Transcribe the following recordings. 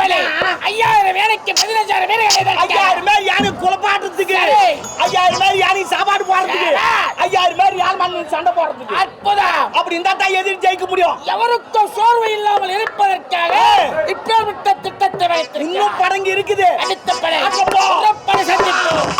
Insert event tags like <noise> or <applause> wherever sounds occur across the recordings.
ஏய், படுபாய் பலே ஐயாயிரம் வேலைக்கு பதினஞ்சாயிரம் வேலைகள் ஐயாயிரம் பேர் யானை குழப்பாட்டத்துக்கு சரி. ஐயாயிரம் பேர் சாப்பாடு போடுறதுக்கு. ஐயாயிரம் பேர் யானை மண்ணில் சண்டை போடுறதுக்கு. அற்புதம். அப்படி இருந்தா தான் எதிர் ஜெயிக்க முடியும். எவருக்கும் சோர்வு இல்லாமல் இருப்பதற்காக. இப்பேற்பட்ட திட்டத்தை இன்னும் வைத்திருக்கிறோம் படங்கு இருக்குது. அடுத்த படை சந்திப்போம்.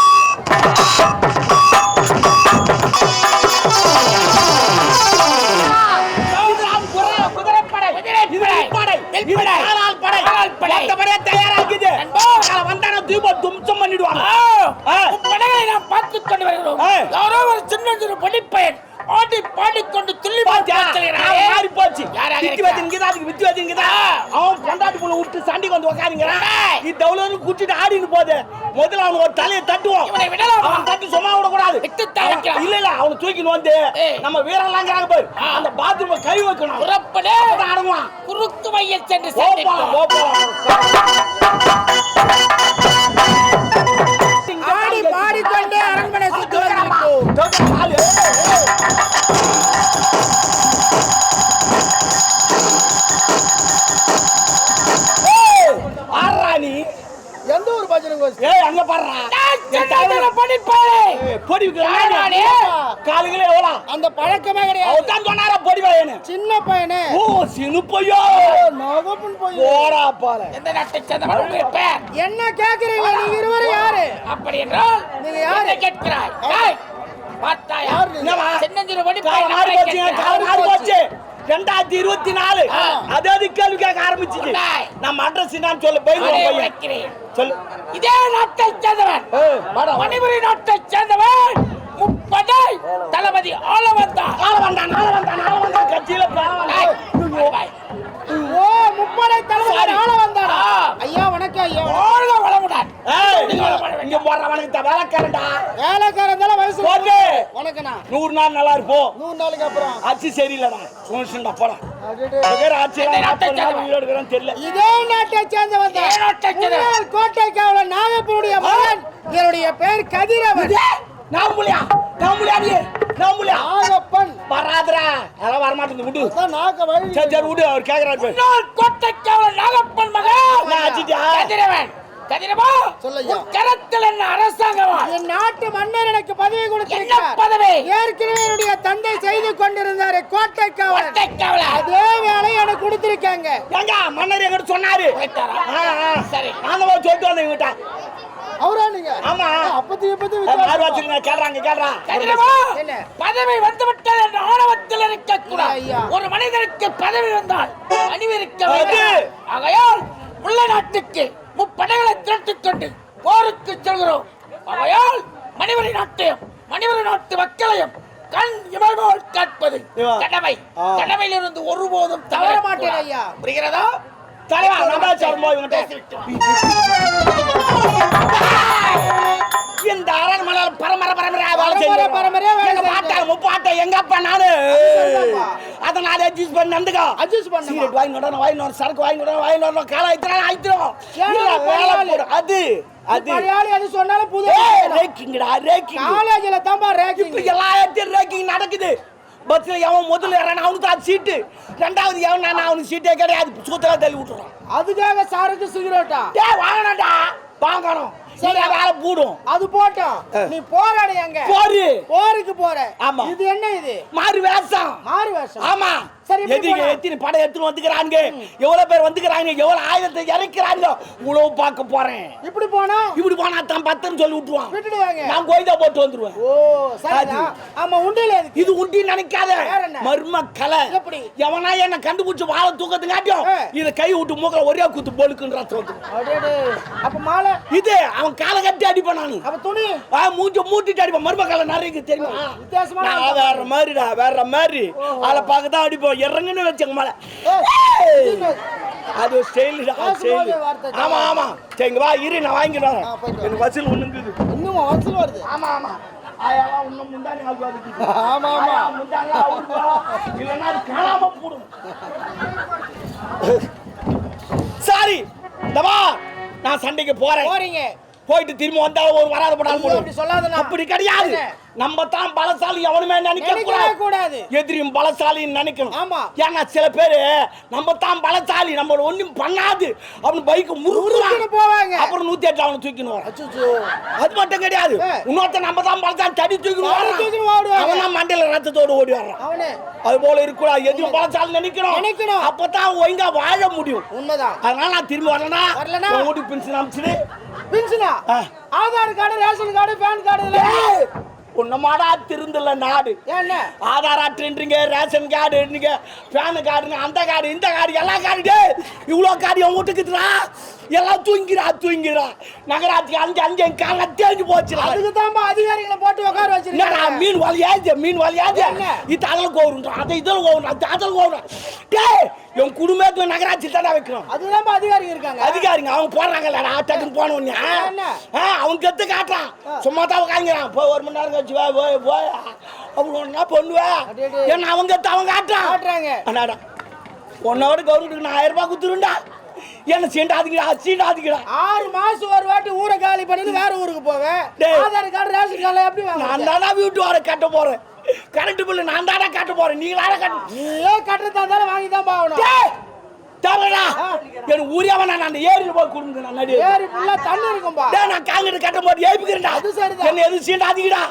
பார்த்துக் கொண்டு வருகிறோம். யாரோ ஒரு சின்ன சிறு படிப்பயன் ஆடி பாடிக்கொண்டு துள்ளி மாறி போச்சு. யாராக வித்து இருக்கா? வச்சிருக்குதா, அதுக்கு வித்து வச்சிருக்குதா? ஆ. அவன் பொண்டாட்டி புள்ள விட்டு சண்டைக்கு வந்து உக்காருங்கிறான். இது தவுலன்னு குட்டிட்டு ஆடின்னு போகுது. முதல்ல அவனுக்கு ஒரு தலையை தட்டுவோம். அவன் தட்டி சும்மா. விட்டுத்தான் வைக்கலாம். இல்ல, இல்ல, அவனை தூக்கின்னு வந்து. நம்ம வீரர்லாம் இருக்கிறாங்க பாரு. அந்த ல கை வைக்கணும். அடங்குவான். குறுக்கு மையல் சென்று போ போலாம், எந்த ஒரு பஜனை கோஷ்டி ஏய் அங்க பாடுறா. பொடி? காலுகளே எவ்வளோ? அந்த பழக்கமே கிடையாது. அவர் தான் சொன்னாரா பொடி பையனு சின்ன பையனே. ஓ சினு பையோ? நகப்புன்னு போய் போடா பால. எந்த? என்ன கேக்குறீங்க? நீங்க இருவரும் யாரு? அப்படி என்றால் நீங்க யாரு? என்னை கேட்கிறாய். பார்த்தாயா? சின்னஞ்சிறு கால படிப்பாய் ரெண்டாயிரத்தி இருபத்தி நாலு. அதாவது கேள்வி கேட்க ஆரம்பிச்சுச்சு உண்டாய். நம்ம அட்ரஸ் என்னன்னு சொல்லு போய். சொல்லு இதே நாட்டைச் சேர்ந்தவன். மணிபுரி நாட்டைச் சேர்ந்தவன் முப்படை தளபதி ஆள வந்தான் நாள வந்தான் நாள வந்தான் நாள வந்தான் கட்சியில. ஓ தலைவர் Sorry. ஆள வந்தாரா. ஐயா வணக்கம் ஐயா வாழ்க வளமுடன். இங்க போடுறவனுக்கு வேலைக்காரன்டா வேலைக்காரன் வயசு நூறு நாள் நல்லா இருப்போம் நூறு நாளைக்கு அப்புறம். ஆட்சி சரியில்லடா. சும்மா போடா. அடடே. வேற ஆட்சி இந்த நாட்டை சேர்ந்தவன். உயிரோடு இருக்கிறான்னு தெரியல. இதே நாட்டை சேர்ந்தவன் கோட்டை காவலர் நாகப்பனுடைய மகன். என்னுடைய பெயர் கதிரவன் நாமுலியா நாமுலியா நீ? நாமுலியா நாகப்பன். வராதடா. அதெல்லாம் வரமாட்டேங்குது. விடு. அதான் நாக வழி. சரி சரி விடு. அவர் கேக்குறாரு பாரு. முன்னாள் கோட்டைக்காவலர் நாகப்பன் மகன். நான்? கதிரவன். கதிரவா சொல்லையா. கரத்தில் என்ன அரசாங்கமா? என் நாட்டு மன்னர் எனக்கு பதவி கொடுத்திருக்கிறார் பதவி? ஏற்கனவே என்னுடைய தந்தை செய்து கொண்டிருந்தாரு கோட்டை காவலர் கோட்டைக்காவலர். அதே வேலை எனக்கு கொடுத்திருக்காங்க. ஏங்க மன்னர் எங்கிட்ட சொன்னாரு. சரி. நான் தான் சொல்லிட்டு வந்தேன் இவங்கிட்ட அவரா நீங்க? ஆமா. அப்பத்தி. வச்சிருங்க கேக்குறாங்க கேக்குறா கதிரவா என்ன? பதவி வந்துவிட்டது என்ற ஆணவத்தில் இருக்க கூடாது. ஒரு மனிதனுக்கு பதவி வந்தால் அணிவிருக்க. வேண்டும். ஆகையால் உள்ள நாட்டுக்கு முப்படைகளை திரட்டிக் கொண்டு போருக்கு செல்கிறோம் ஆகையால் மணிவரி நாட்டையும் மணிவரி நாட்டு மக்களையும் கண் இமைபோல் காட்பது. கடமை. கடமையிலிருந்து ஒருபோதும் தவற மாட்டேன் ஐயா. புரிகிறதா தலைவா வா. இந்த அரண்மனையில பரம்பரை பரம்பரை எங்க செய்யணும். பாட்டா முப்பாட்டா எங்க அப்பா நானு. அதை நான் அட்ஜஸ்ட் பண்ணி நடந்துக்கோ Adjust பண்ணுமா? சீரட் வாங்கி விடணும் வாங்கி விடணும் சரக்கு வாங்கி விடணும் வாங்கி விடணும் காலை ஆயிடுறோம் ஆயிடுறோம் வேலை. போடும் அது அது. மலையாளி அது சொன்னாலும் புது ரேக்கிங்டா ரேக்கிங் காலேஜ்ல தான்பா இப்ப ரேக்கிங் எல்லா இடத்தையும் ரேக்கிங் நடக்குது. பஸ்ல எவன் முதல்ல ஏறான் அவனுக்கு தான் சீட்டு ரெண்டாவது எவன் நான் அவனுக்கு சீட்டே கிடையாது. சூத்தலா தள்ளி விட்டுறான் அதுக்காக சாருக்கு சிகரெட்டா டேய் வாங்கணும்டா வாங்கணும். சரி வேலை போடும். அது போட்டோம். நீ போராடு எங்க? போரு. போருக்கு போற. ஆமா. இது என்ன இது? மாறு வேஷம். மாறு வேஷம். ஆமா. சரி, போலாம்? எத்தனை படை எடுத்துன்னு வந்துக்கிறாங்க? எவ்வளவு பேர் வந்துக்கிறாங்க? எவ்வளவு ஆயுதத்தை இறக்கிறாங்க உழவு பார்க்க போறேன். இப்படி போனா இப்படி போனா தான் பத்துன்னு சொல்லி விட்டுருவான். விட்டுடுவாங்க. நான் போட்டு வந்துருவேன். ஓ சரிதான் ஆமா உண்டியல இது உண்டி நினைக்காத? மர்ம கலை எப்படி? எவனா என்ன கண்டுபிடிச்சு வாழ தூக்கத்துக்காட்டியும். இத கை விட்டு மூக்கல ஒரே குத்து அடேடே. அப்ப மாலை? இது அவன் காலை கட்டி அடிப்பான் நானு. அப்ப துணி? மூஞ்ச மூட்டிட்டு அடிப்பான். மர்ம கலை நிறைய தெரியுமா? வேற மாதிரிடா வேற மாதிரி. அதை பார்க்க தான் அடிப்போம். இறங்குன்னு வச்சங்க மலை? அது ஸ்டைலு வார்த்தை. ஆமா ஆமா. சரி இங்க வா இரு நான் வாங்கிட்டு வரேன் ஆ, போயிட்டு வா. எனக்கு வசூல் ஒண்ணுங்குது. இன்னும் வசூல் வருது? ஆமா ஆமா. இன்னும் முந்தானி வாங்கிட்டு ஆமா, ஆமா. முந்தானி. இல்லைன்னா அது காணாம போடும். <laughs> சாரி தவா நான் சண்டைக்கு போறேன். போறீங்க. போயிட்டு திரும்பி வந்தா ஒரு வராத போடும் அப்படி சொல்லாதண்ணா. அப்படி கிடையாது? நம்ம தான் பலசாலி எவனுமே நினைக்க கூடாது எதிரியும் பலசாலின்னு நினைக்கணும் ஆமா. ஏன்னா சில பேரு நம்ம தான் பலசாலி நம்மள ஒண்ணும் பண்ணாது அவன் பைக் முறுக்குறான் முறுக்குன்னு போவாங்க. அப்புறம் நூத்தி எட்டு அவனை அச்சச்சோ. அது மட்டும் கிடையாது ஏ. இன்னொருத்தன் நம்ம தான் பலசாலி தடி ஓடுவாங்க. அவன் தான் மண்டையில ரத்தத்தோடு ஓடி வர்றான் அது போல இருக்கக்கூடாது எதிரும் பலசாலி நினைக்கணும் நினைக்கணும். அப்பதான் ஒழுங்கா வாழ முடியும் உண்மைதான் அதனால நான் திரும்பி வரலனா வரலனா? ஓடி பின்சு அமிச்சுடு பின்சனா. Aadhaar card ration card pan card உன்னமாடா திருந்தல நாடு. என்ன? ஆதார் அட்டைன்றீங்க ரேஷன் கார்டுன்றீங்க பேன் கார்டுங்க அந்த கார்டு இந்த கார்டு எல்லா கார்டு இவ்வளோ கார்டு என் வீட்டுக்குதுடா எல்லாம் தூங்கிறா தூங்கிறா நகராட்சி அஞ்சு அஞ்சு என் கால தேஞ்சு போச்சுடா அதுக்கு தான் அதிகாரிகளை போட்டு உட்கார என்னடா வச்சிருக்காங்க மீன் வலியாது மீன் வலியாது என்ன? இது அதில் கோவருன்றா அதை இதில் அது அதில் கோவரும் டேய் என் குடும்பத்துல நகராட்சி தானே வைக்கிறோம் அதுதான் அதிகாரிங்க இருக்காங்க. அதிகாரிங்க அவங்க போடுறாங்கல்லடா டக்குன்னு போன உடனே அவன் கத்து காட்டுறான். சும்மா தான் உட்காங்கிறான் போய் ஒரு மணி நேரம் கழிச்சு வா போய் போய் அவங்க ஒன்றா பண்ணுவா? அடேடே. ஏன்னா அவங்க கத்து அவன் காட்டுறான். காட்டுறாங்க. அண்ணாடா ஒன்னோட கவர்மெண்ட்டுக்கு நான் ஆயிரம் ரூபாய் கொடுத்துருண்டா என்ன சீண்டாதிக்கடா சீண்டாதிக்கடா ஆறு மாசம் ஒரு வாட்டி ஊரை காலி பண்ணிட்டு வேற ஊருக்கு போவேன். ஆதார் கார்டு ரேஷன் கார்டு எப்படி நான் தானே வீட்டு வர கட்ட போறேன். கரண்ட் பில்லு நான் தானே கட்ட போறேன். நீங்களால கட்ட நீயே கட்டுறதா இருந்தாலும் வாங்கி தான் போகணும் டேய், தவறடா. எனக்கு ஊரியாவ நான் அந்த ஏரியில் போய் கொடுங்க நான் நடி. ஏரி ஃபுல்லா தண்ணி இருக்கும்பா. டேய், நான் காங்கிட்டு கட்டும் போது ஏய்ப்புக்கிறேன்டா அது சரிதான். என்ன எதுவும் சீண்டாதீங்கடா.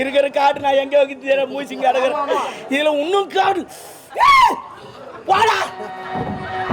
இருக்கிற காடு நான் எங்க வைக்கிறது மூசிங்க ஆமா, ஆமா. அடக்கிறேன் இதுல இன்னும் காடு. வாடா